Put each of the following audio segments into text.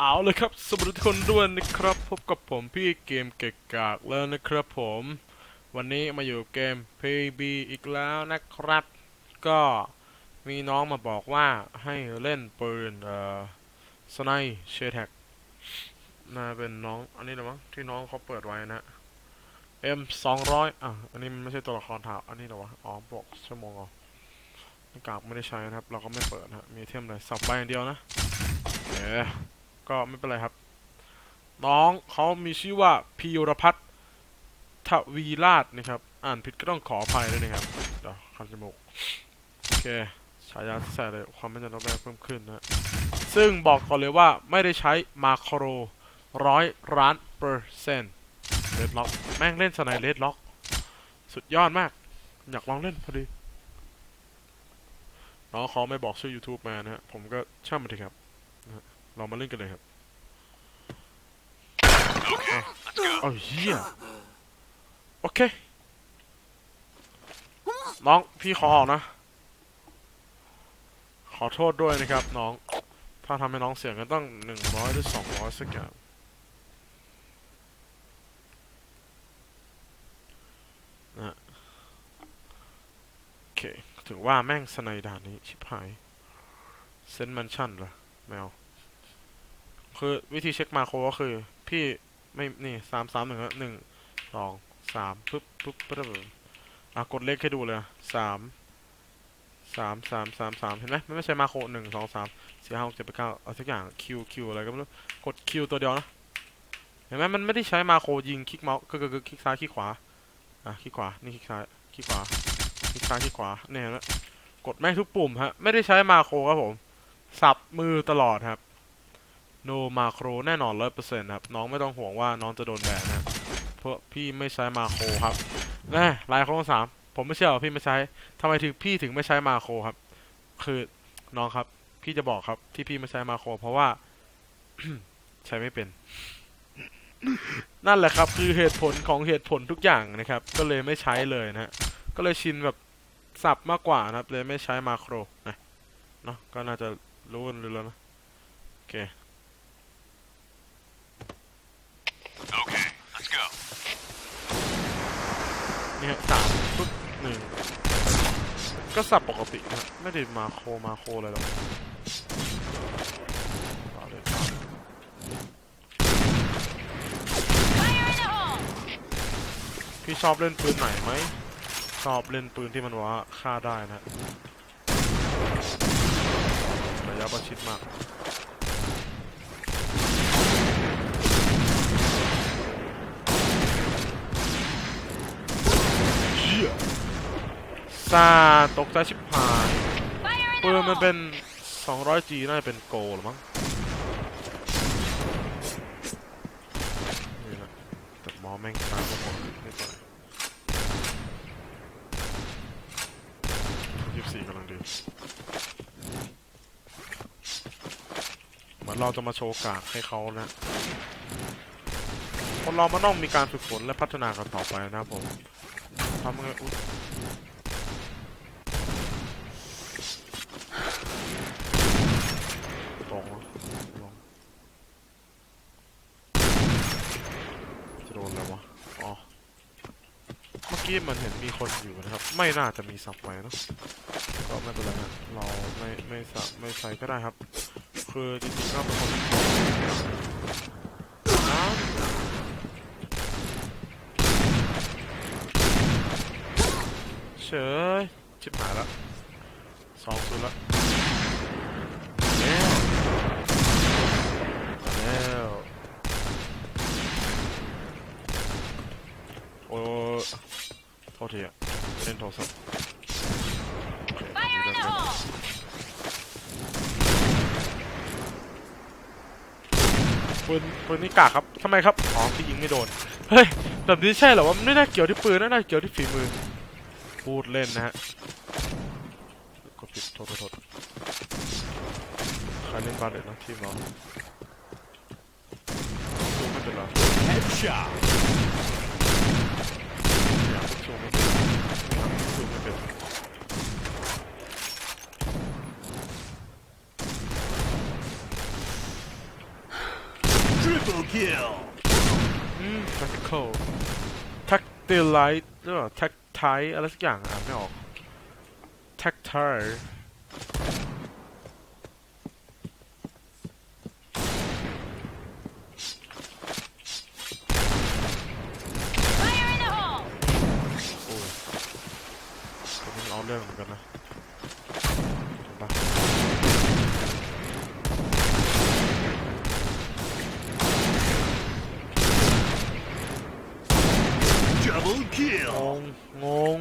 เอาเลยครับสวัสดีทุกคนด้วยนะครับ พบกับผมพี่เกมเกะกากแล้วนะครับผม วันนี้มาอยู่เกม PB อีกแล้วนะครับ ก็มีน้องมาบอกว่าให้เล่นปืนเอ่อสไนเชแท็กน่าเป็นน้องอันนี้หรือมั้งที่น้องเขาเปิดไว้นะ M สองร้อยอะอันนี้มันไม่ใช่ตัวละครถาวอันนี้หรอวะอ๋อบอกชั่วโมงอ๋อหน้ากากไม่ได้ใช้นะครับ เราก็ไม่เปิดนะฮะมีเทมเลยสับไปอย่างเดียวนะเอ๋ ก็ไม่เป็นไรครับ น้องเขามีชื่อว่าพีรพัฒน์ทวีราชนะครับ อ่านผิดก็ต้องขออภัยด้วยนะครับเดี๋ยวคันจมูกโอเคฉายาที่ใส่เลยความไม่จำเป็นเพิ่มขึ้นนะซึ่งบอกก่อนเลยว่าไม่ได้ใช้มาโครร้อยล้านเปอร์เซ็นต์เลดล็อกแม่งเล่นสไนเลดล็อก สุดยอดมาก อยากลองเล่นพอดีน้องเขาไม่บอกชื่อ YouTube มานะฮะผมก็ช่างมันเถอะครับ เรามาเล่นกันเลยครับอะเอาเฮียโอเค น้องพี่ขอออกนะ ขอโทษด้วยนะครับ น้อง ถ้าทำให้น้องเสียเงินต้องหนึ่งร้อยหรือสองร้อยสักอย่างนะโอเคถือว่าแม่งสไนด่านนี้ ชิบหาย เซนมันชั่นเหรอแมว คือวิธีเช็คมาโครก็คือ พี่ไม่นี่สามสามหนึ่งหนึ่งสองสามปึ๊บปึ๊บปึ๊บปึ๊บอะกดเลขให้ดูเลยสามสามสามสามสามเห็นไหมมันไม่ใช่มาโครหนึ่งสองสามสี่ห้าหกเจ็ดแปดเก้าเอาสักอย่างคิวคิวอะไรก็ไม่รู้กดคิวตัวเดียวนะเห็นไหมมันไม่ได้ใช้มาโครยิงคลิกเมาส์ก็คือคลิกซ้ายคลิกขวาอะคลิกขวานี่คลิกซ้ายคลิกขวาคลิกซ้ายคลิกขวาเนี่ยเห็นไหมกดแม่งทุกปุ่มฮะไม่ได้ใช้มาโครครับผม สับมือตลอดครับ โนมาโครแน่นอนร้อยเปอร์เซ็นต์ครับ น้องไม่ต้องห่วงว่าน้องจะโดนแบนนะเพราะพี่ไม่ใช้มาโครครับน่ลายโครงสามผมไม่เชื่อว่าพี่ไม่ใช้ทำไมถึงพี่ถึงไม่ใช้มาโครครับ คือน้องครับ พี่จะบอกครับที่พี่ไม่ใช้มาโคร เพราะว่าใช้ไม่เป็น นั่นแหละครับ คือเหตุผลของเหตุผลทุกอย่างนะครับ ก็เลยไม่ใช้เลยนะฮะก็เลยชินแบบสับมากกว่านะครับ เลยไม่ใช้มาโครนะเนาะก็น่าจะรู้กันแล้วนะโอเค Okay, let's go. นี่ฮะสามปุ๊บหนึ่ง ก็สับปกตินะไม่ได้มาโคมาโคอะไรหรอกพี่ชอบเล่นปืนไหนไหมชอบเล่นปืนที่มันว่าฆ่าได้นะระยะประชิดมาก เหี้ย ซาตกใจชิบหาย Fire in ปื the นมัน hole! เป็น 200G น่าจะเป็นโกลหรือมั้งนี่แหละแต่หมอแม่งตามมาหมดไม่ต่อยยี่สิบสี่กำลังดีเหมือนเราจะมาโชว์กากให้เขานะคนเรามันต้องมีการฝึกฝนและพัฒนากันต่อไปนะครับผมทำไงอุ๊ย ตรงนะลงจะโดนอะไรวะอ๋อเมื่อกี้มันเห็นมีคนอยู่นะครับ ไม่น่าจะมีสับไว้นะก็ไม่เป็นไรฮะเราไม่ไม่สับไม่ใส่ก็ได้ครับ คือจริงๆก็เป็นคนเฉยชิบหายละสองศูนย์ละ แล้วมาแล้วโอ้โท ษทีอะเล่นโทรศัพท์ Fire in the hole! ปืนปืนนี่กากครับทำไมครับอ๋อพี่ยิงไม่โดนเฮ้ยแบบนี้ใช่เหรอวะมันไม่น่าเกี่ยวที่ปืนนะน่าเกี่ยวที่ฝีมือ พูดเล่นนะฮะกดผิดโทษโทษโทษใครเล่นบาเลตนะทีมเราดูไม่เป็นไร Headshot. อยากโชว์ไม่เป็นอยากโชว์ไม่เป็น Triple kill. อืม tactical tactile หรือเปล่า tactile อะไรสักอย่างอ่านไม่ออก tactile Fire in the hole! โอ้ยตัวนี้มัน เอาเรื่องเหมือนกันนะเห็นปะ Double ง kill. งงง งง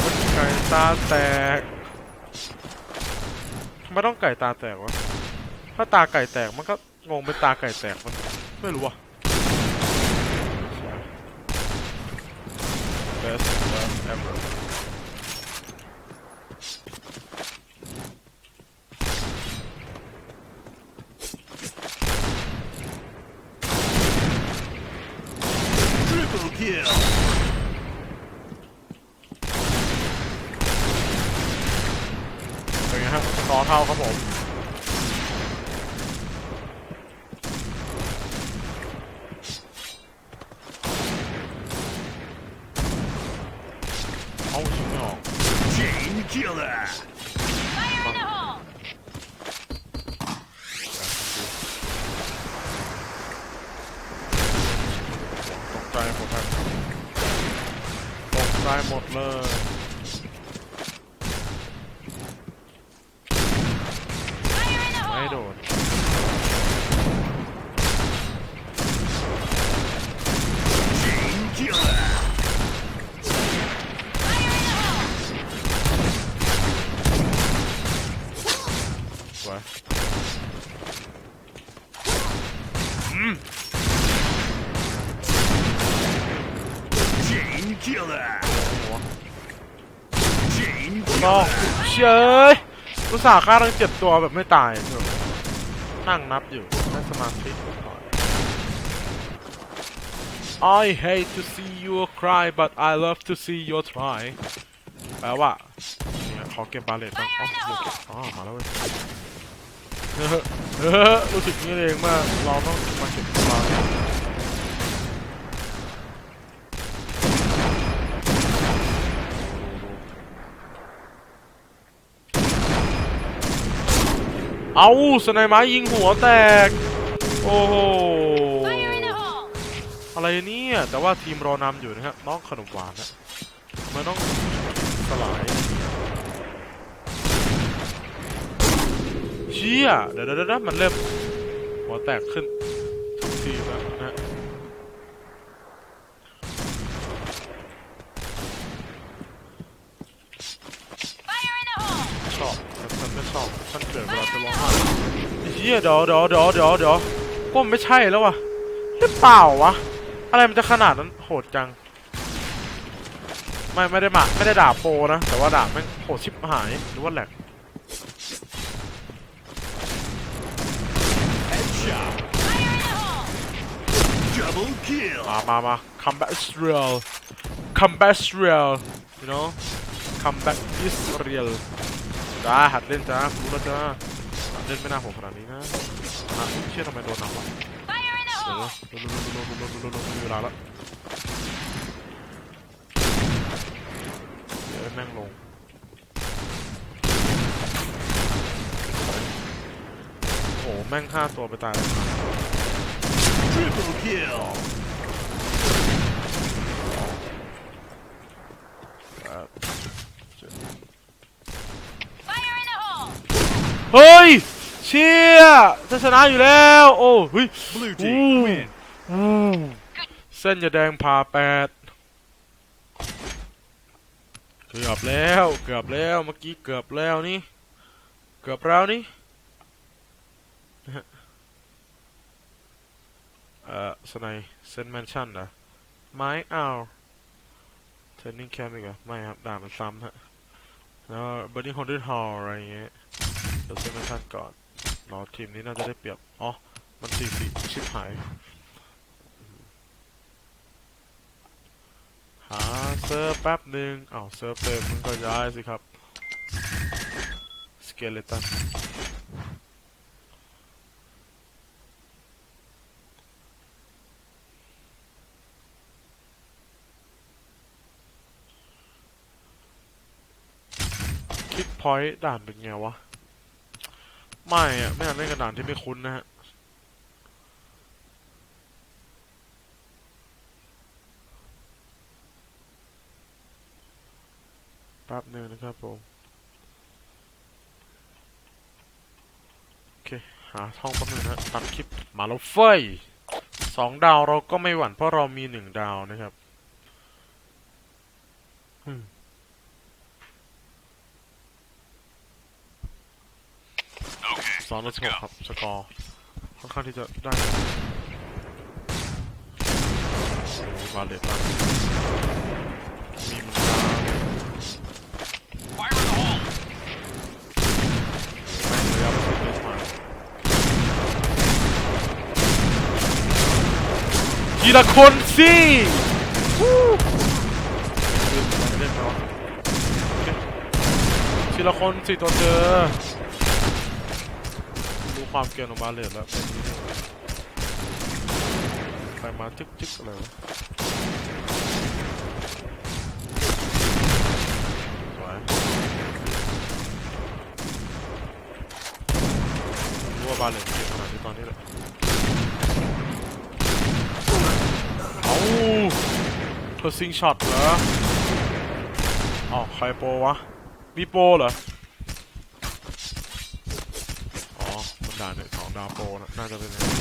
เป็นไก่ตาแตกทำไมต้องไก่ตาแตกวะ ถ้าตาไก่แตกมันก็งงเป็นตาไก่แตกมันไม่รู้ว่ะ best best ever Triple kill. เป็นไงฮะสกอร์เท่าครับผม เอาชิงไม่ออก Chain killer. Fire in the hole! ตก ใจหมดครับตกใจหมดเลย killer. นอกเชยอุตส่าห์ฆ่าทั้งเจ็ดตัวแบบไม่ตายเถอะนั่งนับอยู่นั่งสมาธิ I hate to see you cry but I love to see you try แปลว่าเนี่ยขอเก็บบาเลตบ้างอ๋อโอเคอ๋อมาแล้วเว้ยเฮ้อเฮ้อรู้สึกนี้เองมากเราต้องมาเก็บบาเลต เอาสไนไม้ยิงหัวแตก โอ้โห อะไรเนี่ย แต่ว่าทีมรอนำอยู่นะครับน้องขนมหวานนะมันต้องสลายเชี่ยเดี๋ยวเดี๋ยวเดี๋ยวมันเริ่มหัวแตกขึ้นทุกทีแล้วนะ Fire in the hole! ชอบแต่ฉันไม่ชอบฉันเกิดเวลาจะร้องไห้เชี่ ยเดี๋ยวเดี๋ยวเดี๋ยวเดี๋ยวเดี๋ยวก็ไม่ใช่แล้ววะหรือเปล่าวะ อะไรมันจะขนาดนั้นโหดจัง ไม่ไม่ได้มาไม่ได้ด่าโปรนะ แต่ว่าด่าแม่งโหดชิบหายหรือว่าแหลก Headshot. Fire in the hole! Double kill. มามามา comeback is real comeback is real you know comeback is real จ้าหัดเล่นจ้ารู้แล้วจ้าหัด เล่นไม่น่าโหขนาดนี้นะอะเชื่อทำไมโดนหนักวะเดี๋ยวนะลุ้นลุ้นลุ้นลุ้นลุ้นลุ้นลุ้นมีเวลาล้วเดี๋ยวแม่งลงโอ้แม่งฆ่าตัวไปตายเลย Triple kill. เฮ้ย เชี่ยจะชนะอยู่แล้ว โอ้เฮ้ย Blue Ooh. team win. อู้เส้นยาแดงผ่าแปดเกือบแล้วเกือบแล้วเมื่อกี้เกือบแล้วนี่เกือบแล้วนี่นะฮะเอ่อสไนเซนแมนชั่นเหรอไม้เอาเทรนนิ่งแคมป์อีกเหรอไม่ครับด่ามันซ้ำฮะแล้วบันนี่ฮอนดิฮอลอะไรอย่างเงี้ยเดี๋ยวเซนแมนชั่นก่อน รอทีมนี้น่าจะได้เปรียบ อ๋อ มันสี่สี่ชิบหาย หาเซิร์ฟแป๊บหนึ่งอ้าวเซิร์ฟเต็มมันก็ย้ายสิครับ สเกเลตันคิดพอยต์ด่านเป็นไงวะ ไม่อะไม่อยากเล่นกับด่านที่ไม่คุ้นนะฮะแป๊บหนึงนะครับผม โอเค หาช่องแป๊บหนึงนะฮะตัดคลิปมาแล้วเฟ้ยสองดาวเราก็ไม่หวั่นเพราะเรามีหนึ่งดาวนะครับ อืม สองต่อสิบหกครับสกอร์ค่อนข้างที่จะได้โอ้บาเลตแล้วมีมันดาว Fire in the hole! แม่งระยะประชิดเลยมาทีละคนสิวู้ทีละคนสิตัวเจอ รู้ความเก่งของบาเลตแล้วไปมาจึ๊กจึ๊กอะไรวะสวยรู้ว่าบาเลนเก่งขนาดนี้ตอนนี้แหละเอาเธอซิงช็อตเหรออ๋อใครโปรวะ มีโปรเหรออ๋อ มัน ดาวโปรน่าจะเป็นอย่างนั้น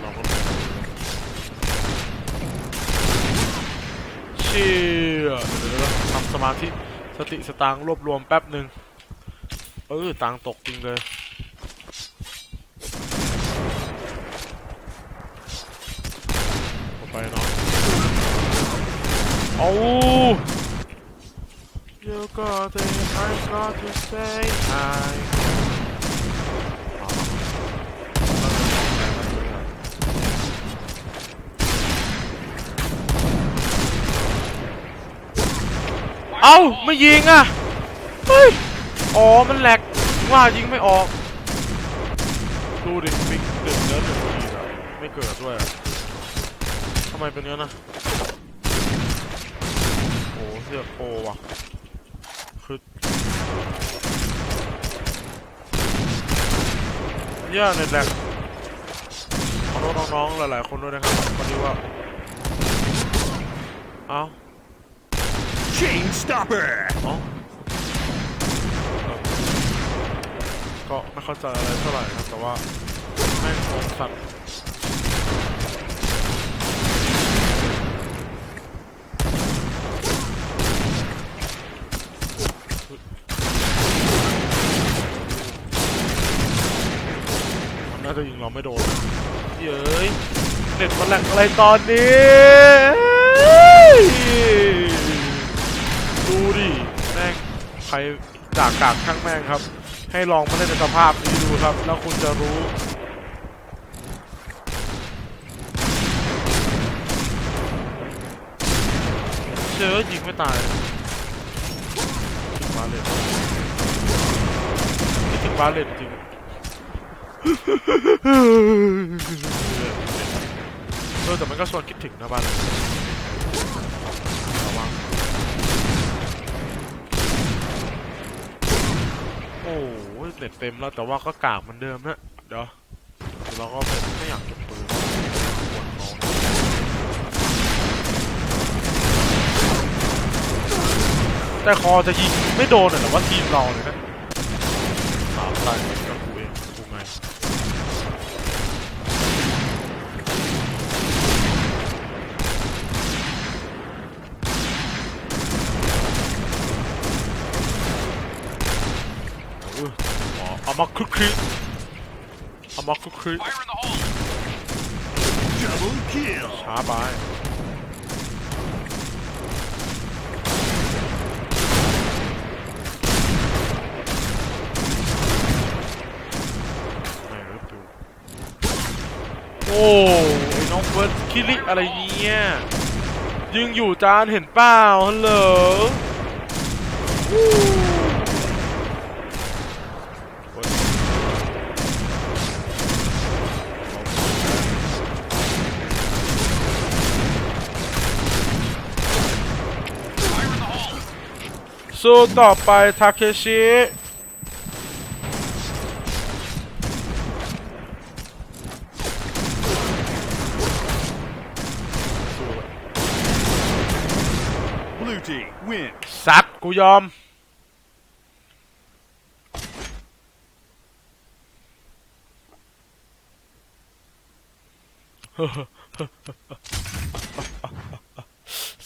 เราก็รู้เชี่ยเดี๋ยวๆๆทำสมาธิ สติสตางค์รวบรวมแป๊บหนึ่งเออตังตกจริงเลยไปเนาะเอา You got it I got to say hi เอ้าไม่ยิงอะ เฮ้ย อ๋อ มันแหลกว่ายิงไม่ออก ดูดิมิกเดือดเนื้อเดือดทีอะไม่เกิดด้วยทำไมเป็นเนี้ยนะโอ้เสือกโปรว่ะ คือเหี้ย่เน็ตแหลกขอโทษน้องๆหลายๆคนด้วยนะครับพอดีว่า เอ้า Chain stopper! อ๋อก็ไม่เข้าใจอะไรเท่าไหร่นะแต่ว่าแม่งงงสัตว์ จะยิงเราไม่โดนเย้ยเน็ตมันแหลกอะไรตอนนี้ ดูดิแม่งใครจากกากช่างแม่งครับ ให้ลองมาเล่นในสภาพนี้ดูครับ แล้วคุณจะรู้เจอยิงไม่ตายถึงบาเลตนี่ถึงบาเลตจริง เออแต่มันก็ชวนคิดถึงนะบ้าเลตระวังโอ้ยเน็ตเต็มแล้วแต่ว่าก็กากเหมือนเดิมนะเดี๋ยวเดี๋ยวเราก็ไม่อยากเก็บปืนปวดน้องแต่คอจะยิงไม่โดนอะแต่ว่าทีมเราเลยนะสามตายก็กูเองกูไงเอออ๋อเอา มาคึกคืเอามาคึกคื Fire in the hole! Double kill! ช้าไปโอ้ไอ้น้องเฟิร์สคิริอะไรเนี่ยยิงอยู่จานเห็นเปล่าฮัลโหลวู้เฟิร์ส สู้ต่อไปทาเคชิสู้ Blue team win. สัตว์กูยอม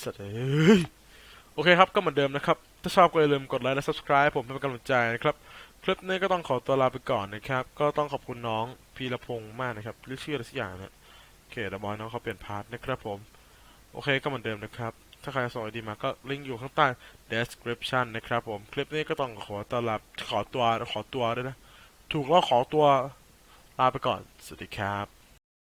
สัตว์เอ้ยโอเคครับก็เหมือนเดิมนะครับ ถ้าชอบก็อย่าลืมกดไลค์และ subscribe ผมเป็นกำลังใจนะครับ คลิปนี้ก็ต้องขอตัวลาไปก่อนนะครับ ก็ต้องขอบคุณน้องพีรพงษ์มากนะครับหรือชื่ออะไรสักอย่างนะโอเคเดี๋ยวบอยน้องเขาเปลี่ยนพาร์ทนะครับผม โอเคก็เหมือนเดิมนะครับ ถ้าใครส่งไอดีมาก็ลิงก์อยู่ข้างใต้ description นะครับผม คลิปนี้ก็ต้องขอต้อนรับขอตัวขอตัวด้วยนะ ถูกแล้วขอตัวลาไปก่อน สวัสดีครับ